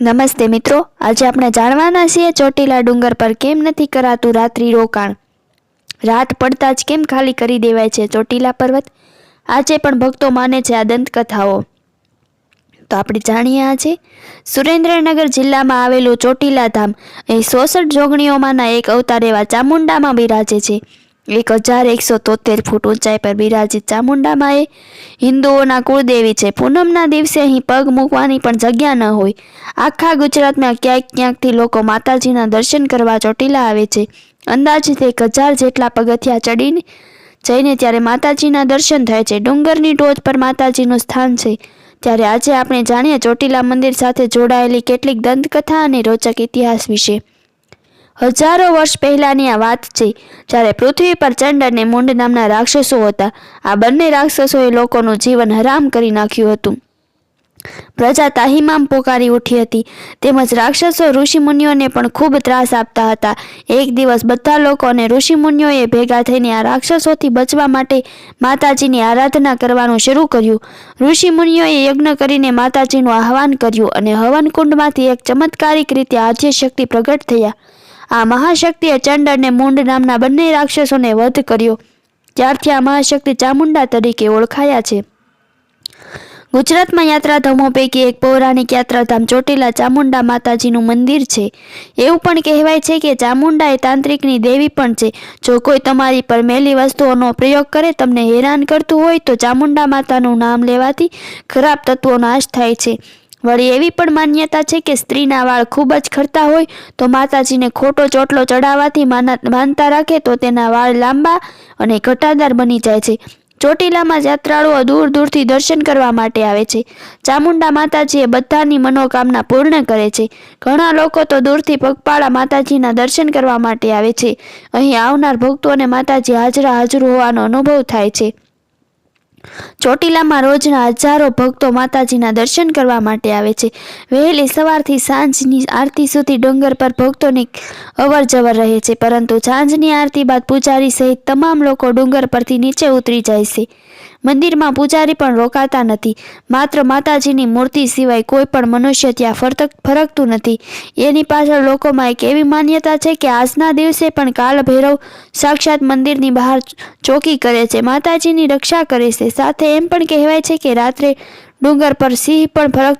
નમસ્તે મિત્રો, આજે આપણે જાણવાના છીએ ચોટીલા ડુંગર પર કેમ નથી કરાતું રાત્રિ રોકાણ. રાત પડતા જ કેમ ખાલી કરી દેવાય છે ચોટીલા પર્વત? આજે પણ ભક્તો માને છે આ દંતકથાઓ. તો આપણે જાણીએ આજે, સુરેન્દ્રનગર જિલ્લામાં આવેલું ચોટીલા ધામ એ સોસઠ જોગણીઓમાંના એક અવતાર એવા ચામુંડામાં બિરાજે છે. એક હજાર એકસો તોતેર ફૂટ ઊંચાઈ પર બિરાજિત ચામુંડામાં એ હિન્દુઓના કુળદેવી છે. પૂનમના દિવસે અહીં પગ મૂકવાની પણ જગ્યા ન હોય. આખા ગુજરાતમાં ક્યાંક ક્યાંકથી લોકો માતાજીના દર્શન કરવા ચોટીલા આવે છે. અંદાજિત એક હજાર જેટલા પગથિયા ચડીને જઈને ત્યારે માતાજીના દર્શન થાય છે. ડુંગરની ટોચ પર માતાજીનું સ્થાન છે. ત્યારે આજે આપણે જાણીએ ચોટીલા મંદિર સાથે જોડાયેલી કેટલીક દંતકથા અને રોચક ઇતિહાસ વિશે. હજારો વર્ષ પહેલાંની આ વાત છે, જ્યારે પૃથ્વી પર ચંડ અને મુંડ નામના રાક્ષસો હતા. આ બંને રાક્ષસોએ લોકોનું જીવન હરામ કરી નાખ્યું હતું. પ્રજા તાહીમામ પોકારી ઉઠી હતી. તેમજ રાક્ષસો ઋષિમુનિઓને પણ ખૂબ ત્રાસ આપતા હતા. એક દિવસ બધા લોકો અને ઋષિમુનિઓએ ભેગા થઈને આ રાક્ષસોથી બચવા માટે માતાજીની આરાધના કરવાનું શરૂ કર્યું. ઋષિમુનિઓએ યજ્ઞ કરીને માતાજીનું આહવાન કર્યું અને હવનકુંડમાંથી એક ચમત્કારિક રીતે આદ્ય શક્તિ પ્રગટ થયા. આ મહાશક્તિએ ચંડ અને મુંડ નામના બંને રાક્ષસોને વધ કર્યો ત્યારથી આ મહાશક્તિ ચામુંડા તરીકે ઓળખાયા છે. ગુજરાતમાં યાત્રાધામો પૈકી એક પૌરાણિક યાત્રાધામ ચોટીલા ચામુંડા માતાજીનું મંદિર છે. એવું પણ કહેવાય છે કે ચામુંડા એ તાંત્રિકની દેવી પણ છે. જો કોઈ તમારી પર મેલી વસ્તુઓનો પ્રયોગ કરે, તમને હેરાન કરતું હોય તો ચામુંડા માતાનું નામ લેવાથી ખરાબ તત્વો નાશ થાય છે. વળી એવી પણ માન્યતા છે કે સ્ત્રીના વાળ ખૂબ જ ખરતા હોય તો માતાજીને ખોટો ચોટલો ચડાવવાથી માના, માનતા રાખે તો તેના વાળ લાંબા અને ઘટાદાર બની જાય છે. ચોટીલામાં યાત્રાળુઓ દૂર દૂરથી દર્શન કરવા માટે આવે છે. ચામુંડા માતાજીએ બધાની મનોકામના પૂર્ણ કરે છે. ઘણા લોકો તો દૂરથી પગપાળા માતાજીના દર્શન કરવા માટે આવે છે. અહીં આવનાર ભક્તોને માતાજી હાજરા હાજર હોવાનો અનુભવ થાય છે. ચોટીલામાં રોજના હજારો ભક્તો માતાજીના દર્શન કરવા માટે આવે છે. વહેલી સવારથી સાંજની આરતી સુધી ડુંગર પર ભક્તોની અવર જવર રહે છે, પરંતુ સાંજની આરતી બાદ પૂજારી સહિત તમામ લોકો ડુંગર પરથી નીચે ઉતરી જાય છે. મંદિરમાં પૂજારી પણ રોકાતા નથી. માત્ર માતાજીની મૂર્તિ સિવાય કોઈ પણ મનુષ્ય ત્યાં ફરતક ફરકતું નથી. એની પાછળ લોકોમાં એક એવી માન્યતા છે કે આજના દિવસે પણ કાલ ભૈરવ સાક્ષાત મંદિરની બહાર ચોકી કરે છે. માતાજીની રક્ષા કરે છે. સાથે એમ પણ કહેવાય છે કે રાત્રે ડુંગર પર સિંહ પણ ફરક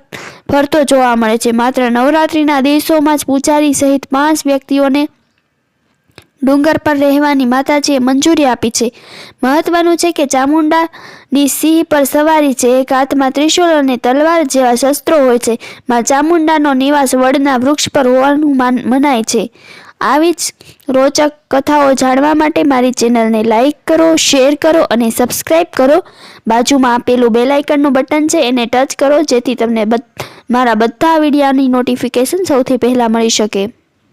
ફરતો જોવા મળે છે. માત્ર નવરાત્રિના દિવસોમાં જ પૂજારી સહિત પાંચ વ્યક્તિઓને ડુંગર પર રહેવાની માતાજીએ મંજૂરી આપી છે. મહત્વનું છે કે ચામુંડાની સિંહ પર સવારી છે. એક હાથમાં ત્રિશુલ અને તલવાર જેવા શસ્ત્રો હોય છે. માં ચામુંડાનો નિવાસ વડના વૃક્ષ પર હોવાનું મનાય છે. આવી જ રોચક કથાઓ જાણવા માટે મારી ચેનલને લાઇક કરો, શેર કરો અને સબસ્ક્રાઈબ કરો. બાજુમાં આપેલું બેલાઇકનનું બટન છે એને ટચ કરો જેથી તમને મારા બધા વિડીયાની નોટિફિકેશન સૌથી પહેલાં મળી શકે.